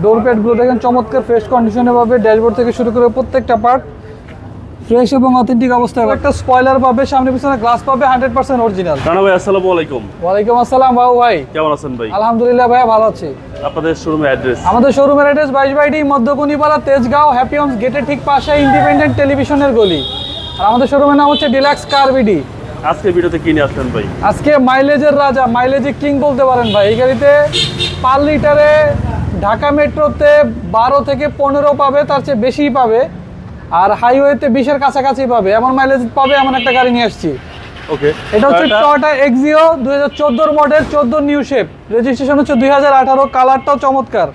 ডোর প্যাডগুলো দেখেন চমৎকার ফ্রেশ কন্ডিশনে পাবে ড্যাশবোর্ড থেকে শুরু করে প্রত্যেকটা পার্ট ফ্রেশ এবং অথেন্টিক অবস্থায় একটা স্পয়লার পাবে সামনে পিছনে গ্লাস পাবে হান্ড্রেড পার্সেন্ট অরিজিনাল রানা ভাই আসসালামু আলাইকুম। ওয়ালাইকুম আসসালাম বাবু ভাই। কেমন আছেন ভাই? আলহামদুলিল্লাহ ভাই ভালো আছি। আপনাদের শোরুমের অ্যাড্রেস আমাদের শোরুমের অ্যাড্রেস বাইশ বাইডি মধ্যকুনিপাড়া তেজগাঁও হ্যাপি হোমস গেটের ঠিক পাশে ইন্ডিপেন্ডেন্ট টেলিভিশনের গলি। আর আমাদের শোরুমের নাম হচ্ছে ডিলাক্স কার বিডি আজকে ভিডিওতে কি নিয়ে আসলেন ভাই? আজকে মাইলেজের রাজা মাইলেজে কিং বলতে পারেন ভাই। এই গাড়িতে পার লিটারে ঢাকা মেট্রোতে বারো থেকে পনেরো পাবে তার চেয়ে বেশিই পাবে। আর হাইওয়েতে বিশের কাছাকাছি পাবে। এমন মাইলেজ পাবে এমন একটা গাড়ি নিয়ে আসছি। ওকে এটা হচ্ছে টয়টা এক্সিও দুই হাজার চোদ্দোর মডেল চোদ্দ নিউ শেপ রেজিস্ট্রেশন হচ্ছে দুই হাজার আঠারো কালারটাও চমৎকার।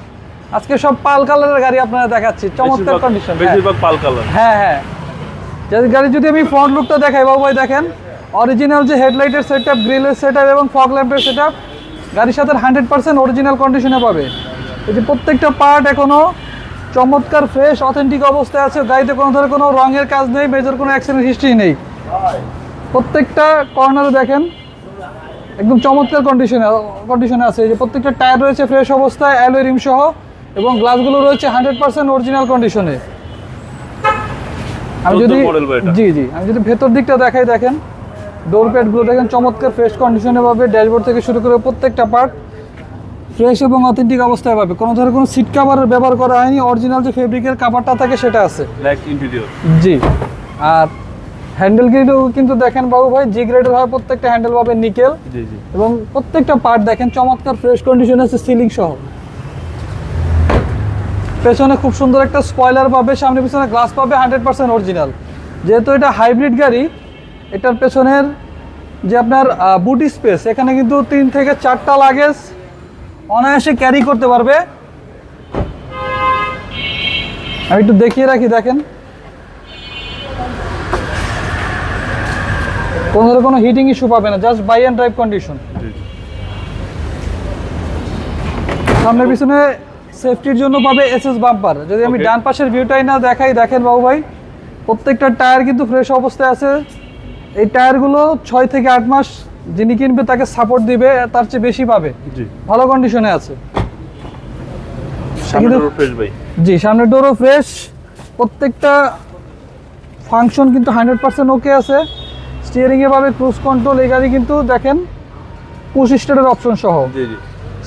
আজকে সব পাল কালারের গাড়ি আপনারা দেখাচ্ছি চমৎকার কন্ডিশন বেশিরভাগ পাল কালার। হ্যাঁ হ্যাঁ। যদি গাড়ি যদি আমি ফ্রন্ট লুকটা দেখাই বাবু ভাই দেখেন। অরিজিনাল যে হেডলাইটের সেট আপ গ্রিলের সেট আপ এবং ফগ ল্যাম্পের সেট আপ গাড়ির সাথে হান্ড্রেড পার্সেন্ট অরিজিনাল কন্ডিশনে পাবে। এই যে প্রত্যেকটা পার্ট এখনও চমৎকার ফ্রেশ অথেন্টিক অবস্থায় আছে। গাড়িতে কোনো ধরনের কোনো রঙের কাজ নেই মেজর কোনো অ্যাক্সিডেন্ট হিস্ট্রি নেই। প্রত্যেকটা কর্নারে দেখেন একদম চমৎকার কন্ডিশনে কন্ডিশনে আছে। এই যে প্রত্যেকটা টায়ার রয়েছে ফ্রেশ অবস্থায় অ্যালোয় রিম সহ এবং গ্লাসগুলো রয়েছে হান্ড্রেড পার্সেন্ট অরিজিনাল কন্ডিশনে আমি যদি। জি জি। আমি যদি ভেতর দিকটা দেখাই দেখেন ডোর প্যাডগুলো দেখেন চমৎকার ফ্রেশ কন্ডিশনে পাবে ড্যাশবোর্ড থেকে শুরু করে প্রত্যেকটা পার্ট ফ্রেশ এবং অথেন্টিক অবস্থায় পাবে। কোনো ধরনের কোনো সিট কাভারের ব্যবহার করা হয়নি অরিজিনাল যে ফেব্রিকের কাভারটা থাকে সেটা আছে। ব্ল্যাক ইন্টেরিয়র জি। আর হ্যান্ডেল গ্রিডও কিন্তু দেখেন বাবু ভাই জি গ্রেডের হয় প্রত্যেকটা হ্যান্ডেল পাবে নিকেল জি জি। এবং প্রত্যেকটা পার্ট দেখেন চমৎকার ফ্রেশ কন্ডিশন আছে সিলিং সহ। পেছনে খুব সুন্দর একটা স্পয়লার পাবে সামনে পিছনে গ্লাস পাবে হান্ড্রেড পার্সেন্ট অরিজিনাল যেহেতু এটা হাইব্রিড গাড়ি এটার পেছনের যে আপনার বুটি স্পেস এখানে কিন্তু তিন থেকে চারটা লাগেজ অনায়াসে ক্যারি করতে পারবে। আমি একটু দেখিয়ে রাখি দেখেন। কোনো কোনো হিটিং ইস্যু পাবে না just buy and drive condition. সামনে পিছনে সেফটির জন্য পাবে এসএস বাম্পার যদি আমি ডান পাশের ভিউটাই না দেখাই দেখেন বাবু ভাই প্রত্যেকটা টায়ার কিন্তু ফ্রেশ অবস্থায় আছে। এই টায়ারগুলো ছয় থেকে আট মাস যিনি কিনবে তাকে সাপোর্ট দিবে তার চেয়ে বেশি পাবে। ভালো কন্ডিশনে আছে। জি সামনের ডোরও ফ্রেশ প্রত্যেকটা ফাংশন কিন্তু হান্ড্রেড পার্সেন্ট ওকে আছে। স্টিয়ারিংয়ে পাবে ক্রুজ কন্ট্রোল এই গাড়ি কিন্তু দেখেন পুশ স্টারের অপশন সহ।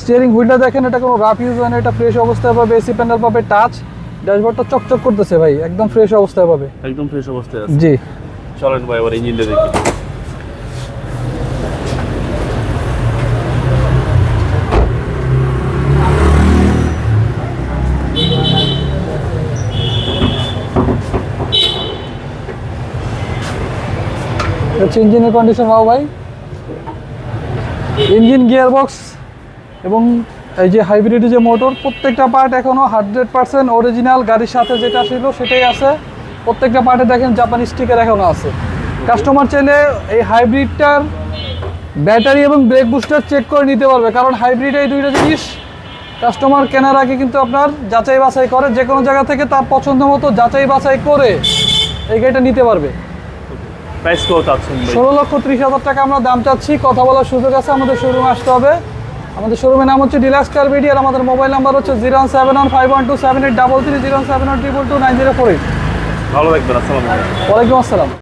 স্টিয়ারিং হুইলটা দেখেন এটা কোনো রাফ ইউজ হয় না এটা ফ্রেশ অবস্থায় পাবে এসি প্যানেল পাবে টাচ ড্যাশবোর্ডটা চকচক করতেছে ভাই একদম ফ্রেশ অবস্থায় পাবে। একদম ফ্রেশ অবস্থায় আছে। জি। চলেন ভাই এবার ইঞ্জিনটা দেখি। হচ্ছে ইঞ্জিনের কন্ডিশন পাবো ভাই। ইঞ্জিন গিয়ার বক্স এবং এই যে হাইব্রিড যে মোটর প্রত্যেকটা পার্ট এখনও হান্ড্রেড পার্সেন্ট অরিজিনাল গাড়ির সাথে যেটা ছিল সেটাই আছে। প্রত্যেকটা পার্টে দেখেন জাপানি স্টিকার এখনও আছে। কাস্টমার চাইলে এই হাইব্রিডটার ব্যাটারি এবং ব্রেক বুস্টার চেক করে নিতে পারবে। কারণ হাইব্রিড এই দুইটা জিনিস কাস্টমার কেনার আগে কিন্তু আপনার যাচাই বাছাই করে। যে কোনো জায়গা থেকে তার পছন্দ মতো যাচাই বাছাই করে এই গাড়িটা নিতে পারবে। প্রাইস কত আছেন ষোলো লক্ষ ত্রিশ হাজার টাকা আমরা দাম চাচ্ছি। কথা বলার সুযোগ আছে আমাদের শোরুমে আসতে হবে। আমাদের শোরুমের নাম হচ্ছে ডিলাক্স কার বিডি আর আমাদের মোবাইল নাম্বার হচ্ছে zero seven one five one two seven eight double three zero seven one triple two nine zero four eight. ভালো থাকবেন আসসালাম আলাইকুম। আসসালাম।